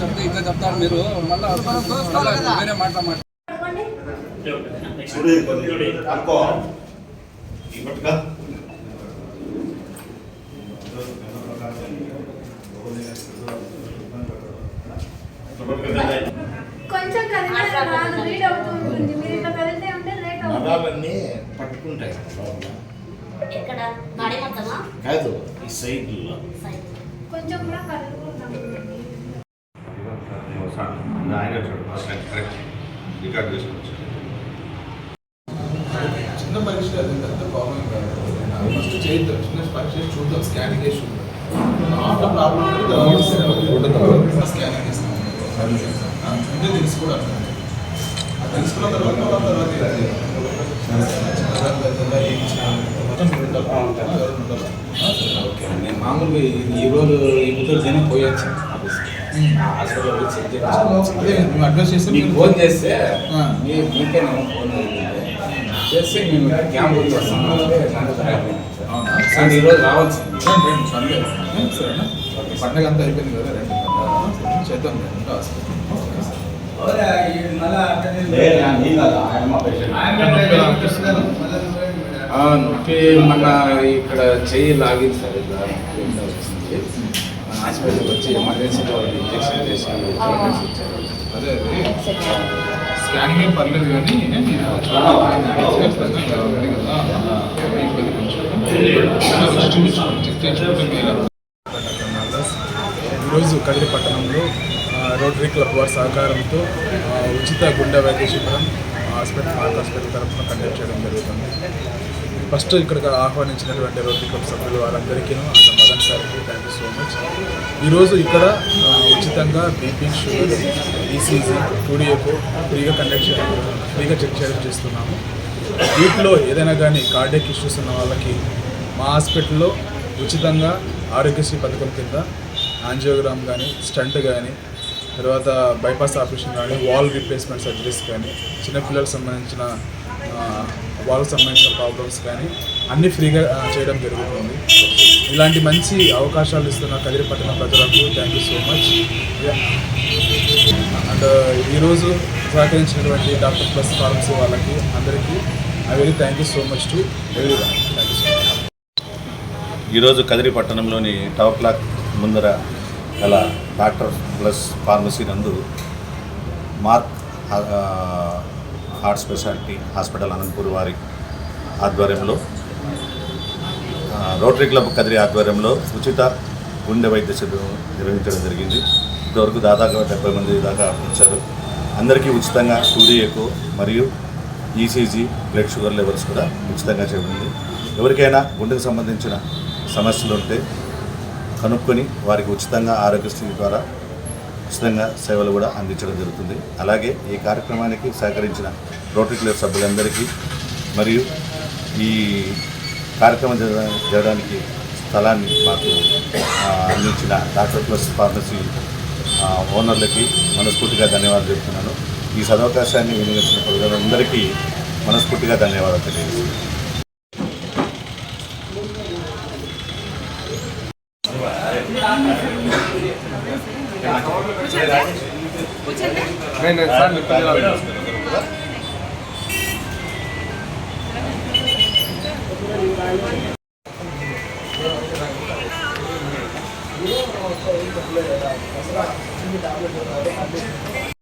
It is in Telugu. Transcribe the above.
చెప్తే ఇంకా చెప్తారు మీరు. మళ్ళీ వేరే కొంచెం కదిలితే మీరు ఇట్లా కదిలితే ఉంటే లేట్ అవుతుంది. నరాలన్నీ పట్టుకుంటాయి. ఎక్కడ? మొత్తమా కాదు ఈ సైడ్ కొంచెం కూడా ఆయన రికార్డ్ చేసుకోవచ్చు. చిన్న పరీక్ష అది పెద్ద ప్రాబ్లం కాదు. ఫస్ట్ చేద్దాం చిన్న పరీక్ష చూద్దాం స్కానింగ్ చేసి చూద్దాం. ఆఫ్టర్ ప్రాబ్లం స్కానింగ్ చేస్తాం అంటే తెలుసుకోవడం తెలుసుకున్న తర్వాత తర్వాత మామూలుగా ఈ- ఈ రోజు ఈ బుద్ధుడితోనే పోయొచ్చు? హాస్పిటల్ చెక్ చేస్తే మీకు ఫోన్ చేస్తే మీకే నేను ఫోన్ చేస్తే మేము క్యాంప్ వచ్చేస్తాం అంటే ఈరోజు రావాల్సింది సండే. సరేనా పండగ అంతా అయిపోయింది కదా చేద్దాం నొప్పి మన ఇక్కడ చెయ్యి లాగింది సార్ హాస్పిటల్కి వచ్చి ఎమర్జెన్సీలో ఇంజెక్షన్ చేసి అదే అదే స్కానింగ్ ఏం పర్లేదు కానీ ఈరోజు కదిరి పట్టణంలో రోటరీ క్లబ్ వారి సహకారంతో ఉచిత గుండె వైద్య శిబిరం హాస్పిటల్ హార్ట్ హాస్పిటల్ తరఫున కండక్ట్ చేయడం జరుగుతుంది ఫస్ట్ ఇక్కడికి ఆహ్వానించినటువంటి రోటరీ క్లబ్ సభ్యులు వారందరికీ అంత మదన్ సార్కి ఈరోజు ఇక్కడ ఉచితంగా బీపీ షుగర్ ఈసీజీ టూడియోకో ఫ్రీగా కండక్ట్ చేయడం ఫ్రీగా చెక్ చేయడం చేస్తున్నాము. వీటిలో ఏదైనా కానీ కార్డియక్ ఇష్యూస్ ఉన్న వాళ్ళకి మా హాస్పిటల్లో ఉచితంగా ఆరోగ్యశ్రీ పథకం కింద ఆంజియోగ్రామ్ కానీ స్టంట్ కానీ తర్వాత బైపాస్ ఆపరేషన్ కానీ వాల్ రీప్లేస్మెంట్ సర్జరీస్ కానీ చిన్నపిల్లలకు సంబంధించిన వాళ్ళకు సంబంధించిన ప్రాబ్లమ్స్ కానీ అన్నీ ఫ్రీగా చేయడం జరుగుతుంది. ఇలాంటి మంచి అవకాశాలు ఇస్తున్న కదిరిపట్నం ప్రజలకు thank you so much and ఈరోజు సహకరించినటువంటి డాక్టర్ ప్లస్ ఫార్మసీ వాళ్ళకి అందరికీ I very thank you so much to every so much ఈరోజు కదిరి పట్టణంలోని టవర్ క్లాక్ ముందర గల డాక్టర్ ప్లస్ ఫార్మసీ నందు mark heart speciality hospital Anantapur వారి ఆధ్వర్యంలో రోటరీ క్లబ్ కదిరి ఆధ్వర్యంలో ఉచిత గుండె వైద్య శిబిరం నిర్వహించడం జరిగింది. ఇంతవరకు దాదాపు డెబ్బై మంది దాకా వచ్చారు. అందరికీ ఉచితంగా టూడీఏకు మరియు ఈసీజీ బ్లడ్ షుగర్ లెవెల్స్ కూడా ఉచితంగా చేయబడింది ఎవరికైనా గుండెకు సంబంధించిన సమస్యలు ఉంటే కనుక్కొని వారికి ఉచితంగా ఆరోగ్యశ్రీ ద్వారా ఉచితంగా సేవలు కూడా అందించడం జరుగుతుంది. అలాగే ఈ కార్యక్రమానికి సహకరించిన రోటరీ క్లబ్ సభ్యులందరికీ మరియు ఈ కార్యక్రమం జరగ- జరగడానికి స్థలాన్ని మాకు ఆ, అందించిన డాక్టర్ ప్లస్ ఫార్మసీ ఆ, ఓనర్లకి మనస్ఫూర్తిగా ధన్యవాదాలు చెప్తున్నాను. ఈ సదవకాశాన్ని వినియోగించిన ప్రజలందరికీ మనస్ఫూర్తిగా ధన్యవాదాలు తెలియజేస్తున్నాను.